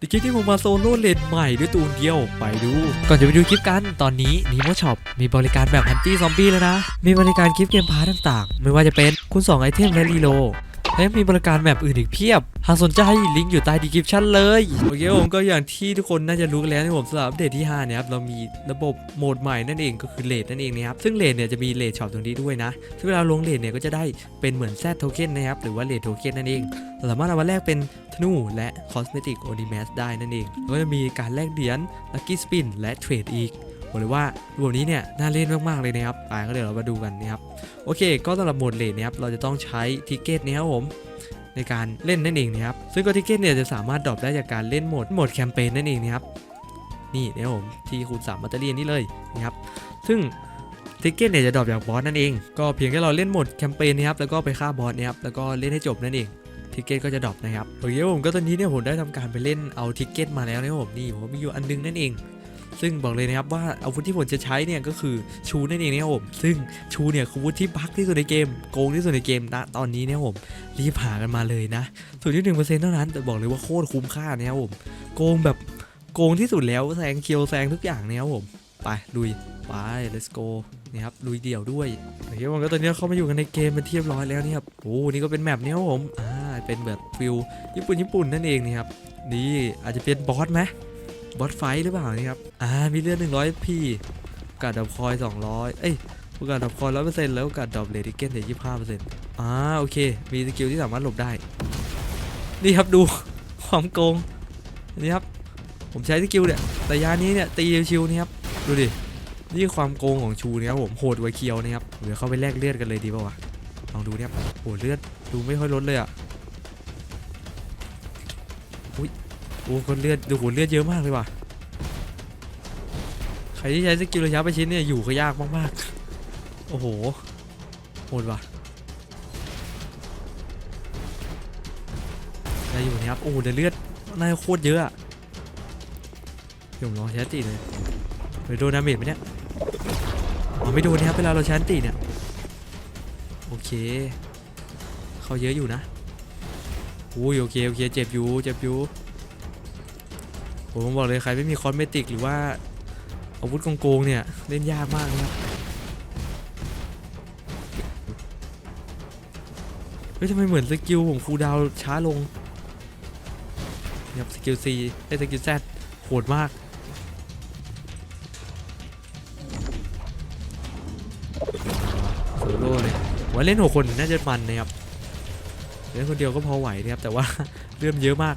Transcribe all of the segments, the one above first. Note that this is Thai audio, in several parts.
ในคลิปที่ผมมาโซโล่เลนใหม่ด้วยตูนเดียวไปดู ก่อนจะไปดูคลิปกันตอนนี้นีโมช็อปมีบริการแบบฮันตี้ซอมบี้แล้วนะ มีบริการคลิปเกมพาร์ทต่างๆ ไม่ว่าจะเป็นคุณ2ไอเทมและรีโลและมีบริการแบบอื่นอีกเพียบ หากสนใจลิงก์อยู่ใต้ดีคริปชั่นเลย โอเคผมก็อย่างที่ทุกคนน่าจะรู้กันแล้วนะผมสำหรับอัปเดตที่ 5 เนี่ยครับ เรามีระบบโหมดใหม่นั่นเองก็คือเลทนั่นเองนะครับ ซึ่งเลทเนี่ยจะมีเลทช็อปตรงนี้ด้วยนะซึ่งเวลาลงเลทเนี่ยก็จะได้เป็นเหมือนแซดโทเค็นนะครับ หรือว่าเลทโทเค็นนั่นเอง สามารถเอามาแลกเป็น นูและคอสเมติกโอนิเมสได้นั่นเองแล้วก็จะมีการแลกเหรียญลัคกี้สปินและเทรดอีกบอกเลยว่าระบบนี้เนี่ยน่าเล่นมากๆเลยนะครับไปก็เดี๋ยวเรามาดูกันนะครับโอเค ก็สำหรับโหมดเลทเนี่ยครับเราจะต้องใช้ทิกเก็ตนี้ครับผมในการเล่นนั่นเองนะครับซึ่งก็ทิกเก็ตเนี่ยจะสามารถดรอปได้จากการเล่นโหมดโหมดแคมเปญนั่นเองนะครับนี่นะครับผมที่คูณ3มัตเตอรี่นี่เลยนะครับซึ่งทิกเก็ตเนี่ยจะดรอปจากบอสนั่นเอง ก็เพียงแค่เราเล่นโหมดแคมเปญนะครับแล้วก็ไปฆ่าบอสนะครับแล้วก็เล่นให้จบนั่นเอง ทิกเก็ตก็จะดรอปนะครับโอเคผมก็ตอนนี้เนี่ยผมได้ทำการไปเล่นเอาทิกเก็ตมาแล้วนะครับผมนี่ผมมีอยู่อันนึงนั่นเองซึ่งบอกเลยนะครับว่าอาวุธที่ผมจะใช้เนี่ยก็คือชูนั่นเองนะครับผมซึ่งชูเนี่ยคืออาวุธที่บั๊กที่สุดในเกมโกงที่สุดในเกมณตอนนี้นะครับผมรีบหากันมาเลยนะศูนย์ที่หนึ่งเปอร์เซ็นต์เท่านั้นแต่บอกเลยว่าโคตรคุ้มค่านะครับผมโกงแบบโกงที่สุดแล้วแซงเคียวแซงทุกอย่างนะครับผมไปลุยไป let's go นี่ครับลุยเดี่ยวด้วยโอเคผมก็ตอนนี้เข้ามาอยู่กันในเกมเป็นที่เรียบร้อยแล้วนี่ครับโอ้นี่ก็เป็นแมปนี้ครับผมอ่า เป็นแบบฟิลญี่ปุ่นญี่ปุ่นนั่นเองนี่ครับนี่อาจจะเป็นบอสไหมบอสไฟหรือเปล่านี่ครับอ่ามีเลือด100พี่โอกาสดับคอย 200 เอ้ยโอกาสดับคอย100%แล้วโอกาสดับเลดิเกนเหลือ25%อ่าโอเค มีสกิลที่สามารถหลบได้ นี่ครับดูความโกง นี่ครับ ผมใช้สกิลเนี่ยระยะนี้เนี่ยตีชิวๆนี่ครับ ดูดิ นี่ความโกงของชูนะครับผม โหดไวเคียวนะครับ เดี๋ยวเข้าไปแลกเลือดกันเลยดีป่าวะ ลองดูเนี่ยครับโหเลือดดูไม่ค่อยลดเลยอะ โอ้คนเลือดดูโหเลือดเยอะมากเลยว่ะใครที่ใช้สกิลระยะประชิดเนี่ยอยู่ก็ยากมากๆ โอ้โหโหดว่ะได้อยู่นะครับโอ้โหแต่เลือดน่าจะโคตรเยอะอะเดี๋ยวผมลองใช้นติเลยเฮ้ยโดนดาเมจไหมเนี่ยอ๋อไม่โดนนะครับเวลาเราใช้นติเนี่ยโอเคเขาเยอะอยู่นะอุ้ยโอเคโอเคเจ็บอยู่เจ็บอยู่ ผมบอกเลยใครไม่มีคอสเมติกหรือว่าอาวุธโกงๆเนี่ย เล่นยากมากนะครับเฮ้ยทำไมเหมือนสกิลผมคูดาวช้าลงครับสกิล C ไอ้สกิล Z โหดมากโซโล่เลยว่าเล่นหกคนน่าจะมันนะครับเล่นคนเดียวก็พอไหวนะครับแต่ว่าเลื่อมเยอะมาก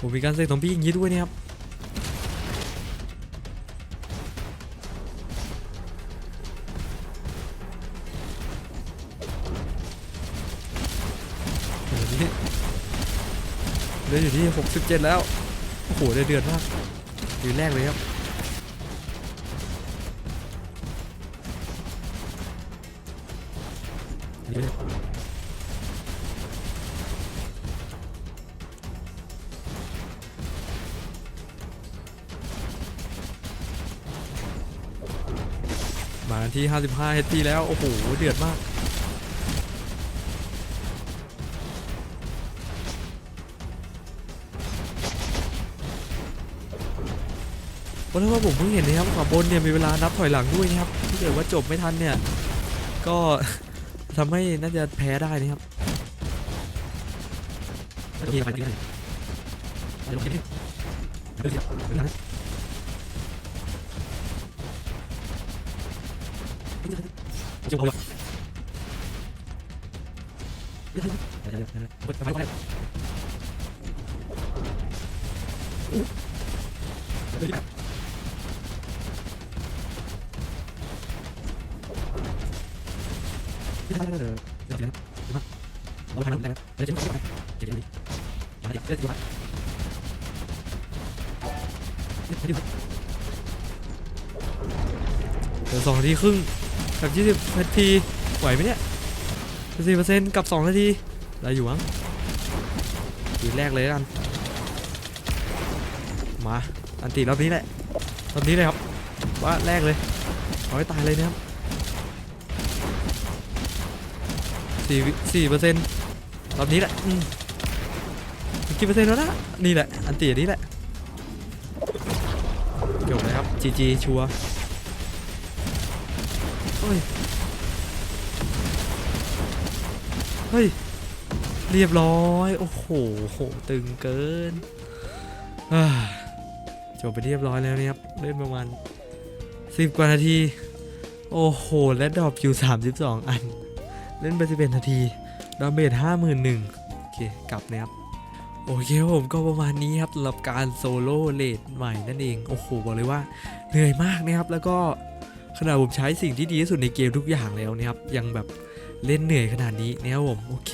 ผมมีการเสกซอมบี้อย่างนี้ด้วยนี่ยครับเลืออยู่ที่ 67 แล้ว โอ้โหได้เดือดมากยืนแรกเลยครับ มาที่ 55 HP แล้ว โอ้โห เดือดมาก เพราะว่าผมเพิ่งเห็นนะครับขวาบนเนี่ยมีเวลานับถอยหลังด้วยนะครับถ้าเกิดว่าจบไม่ทันเนี่ย ก็ทำให้น่าจะแพ้ได้นะครับโอเคไปกันเลย จริงผมเหลือสองทีครึ่ง กับยี่สิบนาทีไหวไหมเนี่ยสี่เปอร์เซ็นต์กับสองนาทีได้อยู่มั้งทีแรกเลยกัน มาอันตีรอบนี้แหละรอบนี้เลยครับว่าแรกเลยเอาให้ตายเลยนะครับสี่สี่เปอร์เซ็นต์รอบนี้แหละอืมกี่เปอร์เซ็นต์แล้วนะนี่แหละอันตีอันนี้แหละจบเลยครับจีจีชัวร์ เฮ้ย เฮ้ย เรียบร้อย โอ้โหโห ตึงเกินจบไปเรียบร้อยแล้วนะครับ เล่นประมาณ10กว่านาที โอ้โห และดรอปอยู่32อัน เล่นไป11นาที ดาเมจ51,000โอเค กลับนะครับ โอเคครับผมก็ประมาณนี้ครับสำหรับการโซโล่เลดใหม่นั่นเอง โอ้โห บอกเลยว่าเหนื่อยมากนะครับ แล้วก็ ขนาดผมใช้สิ่งที่ดีที่สุดในเกมทุกอย่างแล้วนะครับยังแบบเล่นเหนื่อยขนาดนี้นะครับผมโอเค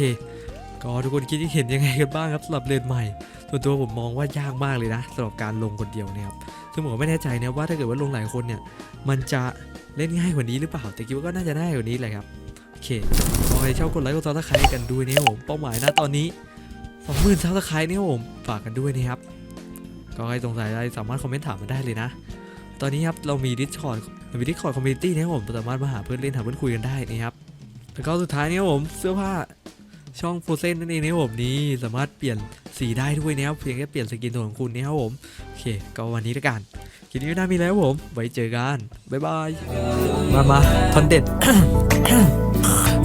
ก็ทุกคนคิดเห็นยังไงกันบ้างครับสำหรับเลนใหม่ ส่วนตัวผมมองว่ายากมากเลยนะสำหรับการลงคนเดียวเนี่ยครับซึ่งผมไม่แน่ใจนะว่าถ้าเกิดว่าลงหลายคนเนี่ย มันจะเล่นง่ายกว่านี้หรือเปล่า แต่คิดว่าก็น่าจะง่ายกว่านี้แหละครับโอเคขอให้ชอบกดไลค์กดซับสไครต์กันด้วยนะครับผมเป้าหมายนะตอนนี้20,000ซับสไครต์นะครับผมฝากกันด้วยนะครับก็ใครสงสัยอะไรสามารถคอมเมนต์ถามมาได้เลยนะ ตอนนี้ครับเรามี Discord มี Discord Community นะครับผมสามารถมาหาเพื่อนเล่นหาเพื่อนคุยกันได้นะครับแล้วก็สุดท้ายนี่ครับผมเสื้อผ้าช่องโฟเซนนั่นเองนะครับผมนี่สามารถเปลี่ยนสีได้ด้วยนะครับเพียงแค่เปลี่ยนสกินตัวของคุณนะครับผมโอเค ก็วันนี้ละกันคลิปนี้น่ามีแล้วผมไว้เจอกันบ๊ายบายมามาคอนเด็ด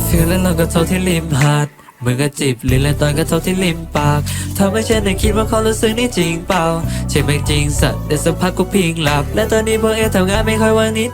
ฟิลแล้ว เหมือก็จีบลิ้นและตอนก็เท่าที่ริมปากทำให้ฉันได้คิดว่าความรู้สึกนี่จริงเปล่าใช่ไหมจริงสัตว์แต่สักพักก็พิงหลับ และตอนนี้พวกเอทำงานไม่ค่อยว่างนิด